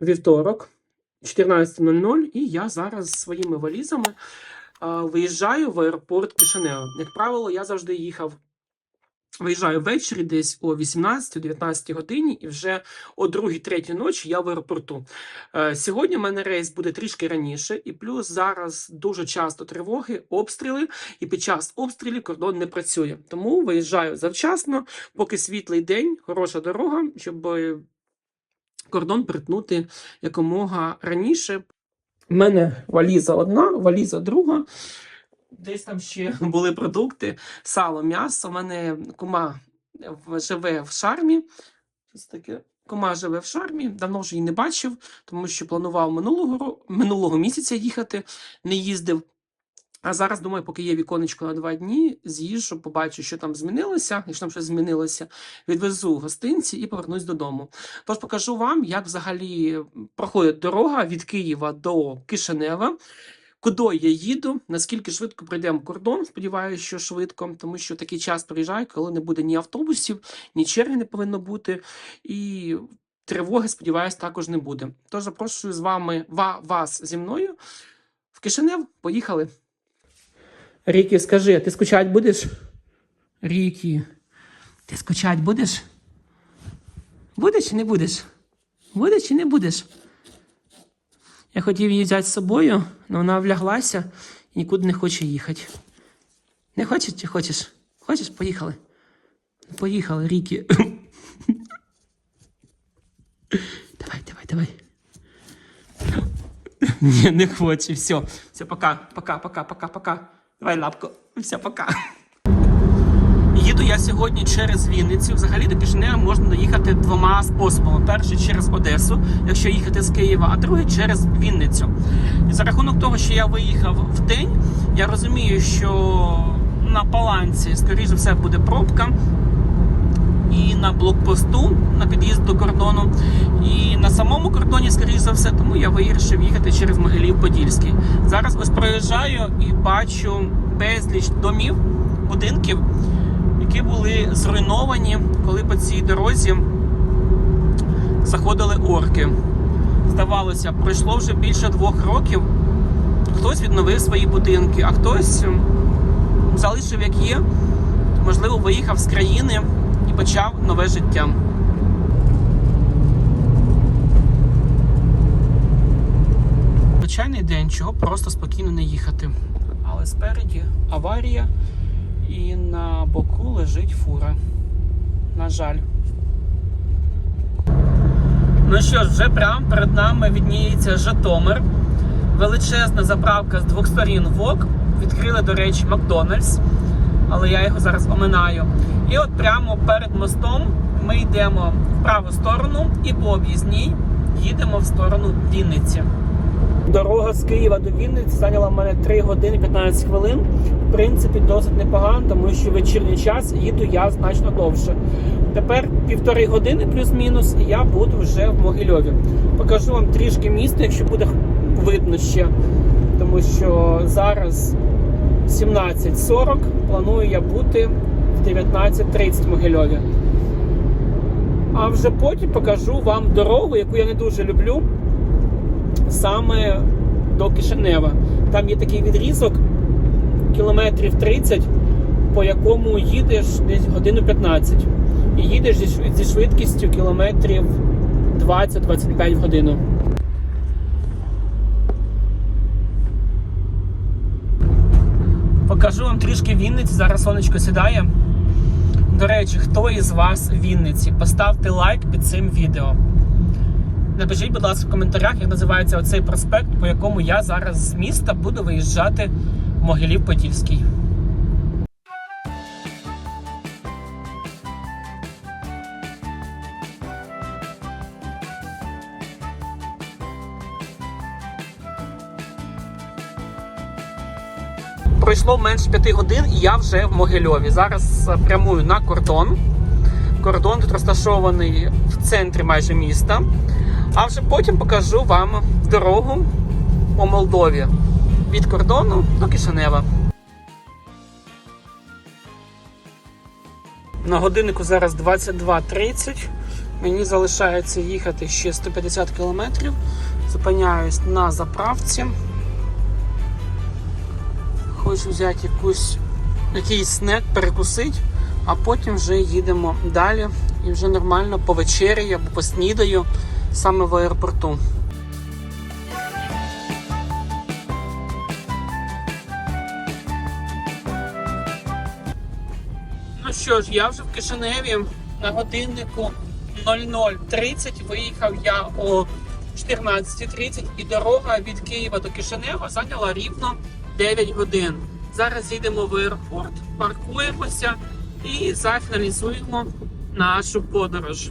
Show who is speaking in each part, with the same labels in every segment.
Speaker 1: вівторок, 14.00, і я зараз зі своїми валізами виїжджаю в аеропорт Кишинева. Як правило, я завжди їхав. Виїжджаю ввечері десь о 18-19 годині, і вже о 2-3 ночі я в аеропорту. Е, Сьогодні в мене рейс буде трішки раніше, і плюс зараз дуже часто тривоги, обстріли, і під час обстрілів кордон не працює. Тому виїжджаю завчасно, поки світлий день, хороша дорога, щоб кордон перетнути якомога раніше. У мене валіза одна, валіза друга. Десь там ще були продукти, сало, м'ясо. У мене кума живе в шармі. Щось таке. Кума живе в шармі, давно вже її не бачив, тому що планував минулого, минулого місяця їхати, не їздив. А зараз думаю, поки є віконечко на два дні, з'їжджу, побачу, що там змінилося. Якщо там щось змінилося, відвезу гостинці і повернусь додому. Тож покажу вам, як взагалі проходить дорога від Києва до Кишинева. Куди я їду, наскільки швидко пройдемо кордон, сподіваюся, що швидко, тому що такий час приїжджає, коли не буде ні автобусів, ні черги не повинно бути, і тривоги, сподіваюся, також не буде. Тож запрошую з вами вас зі мною в Кишинев. Поїхали. Рікі, скажи, ти скучать будеш? Рікі, ти скучать будеш? Будеш чи не будеш? Будеш чи не будеш? Я хотів її взяти з собою, але вона вляглася і нікуди не хоче їхати. Не хочеш чи хочеш? Хочеш? Поїхали. Поїхали, Рікі. давай, давай, давай. Ні, не хоче. Все. Все, пока, пока, пока, пока, пока. Давай лапку. Все, пока. Їду я сьогодні через Вінницю. Взагалі до Кишинева можна доїхати двома способами: перший через Одесу, якщо їхати з Києва, а другий через Вінницю. І за рахунок того, що я виїхав в день, я розумію, що на Паланці, скоріш за все, буде пробка. І на блокпосту на під'їзд до кордону, і на самому кордоні, скоріш за все, тому я вирішив їхати через Могилів-Подільський. Зараз ось проїжджаю і бачу безліч домів, будинків, які були зруйновані, коли по цій дорозі заходили орки. Здавалося, пройшло вже більше двох років. Хтось відновив свої будинки, а хтось залишив як є, можливо, виїхав з країни і почав нове життя. Звичайний день, чого просто спокійно не їхати. Але спереді аварія і на боку лежить фура. На жаль. Ну що ж, вже прямо перед нами відніється Житомир. Величезна заправка з двох сторін ВОК. Відкрили, до речі, Макдональдс, але я його зараз оминаю. І от прямо перед мостом ми йдемо в праву сторону і по об'їзній їдемо в сторону Вінниці. Дорога з Києва до Вінниці зайняла в мене 3 години 15 хвилин. В принципі, досить непогано, тому що вечірній час їду я значно довше. Тепер півтори години плюс-мінус, і я буду вже в Могильові. Покажу вам трішки міста, якщо буде видно ще. Тому що зараз 17.40, планую я бути в 19.30 Могильові. А вже потім покажу вам дорогу, яку я не дуже люблю саме до Кишинева. Там є такий відрізок кілометрів 30, по якому їдеш десь годину 15. І їдеш зі швидкістю кілометрів 20-25 в годину. Покажу вам трішки Вінниці. Зараз сонечко сідає. До речі, хто із вас в Вінниці? Поставте лайк під цим відео. Напишіть, будь ласка, в коментарях, як називається оцей проспект, по якому я зараз з міста буду виїжджати в Могилів-Подільський. Пройшло менше п'яти годин, і я вже в Могильові. Зараз е, прямую на кордон. Кордон тут розташований в центрі майже міста. А вже потім покажу вам дорогу по Молдові від кордону до Кишинева. На годиннику зараз 22.30. Мені залишається їхати ще 150 кілометрів. Зупиняюсь на заправці. Хочу взяти якусь, якийсь снек, перекусити, а потім вже їдемо далі і вже нормально повечеряю або поснідаю саме в аеропорту. Ну що ж, я вже в Кишиневі на годиннику 00.30. Виїхав я о 14.30 і дорога від Києва до Кишинева зайняла рівно 9 годин. Зараз їдемо в аеропорт, паркуємося і зафіналізуємо нашу подорож.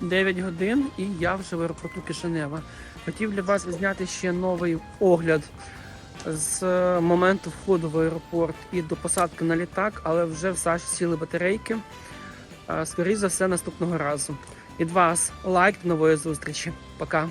Speaker 1: 9 годин і я вже в аеропорту Кишинева. Хотів для вас зняти ще новий огляд з е, моменту входу в аеропорт і до посадки на літак, але вже в Саші сіли батарейки. Е, Скоріше за все, наступного разу. Від вас лайк, нової зустрічі. Пока.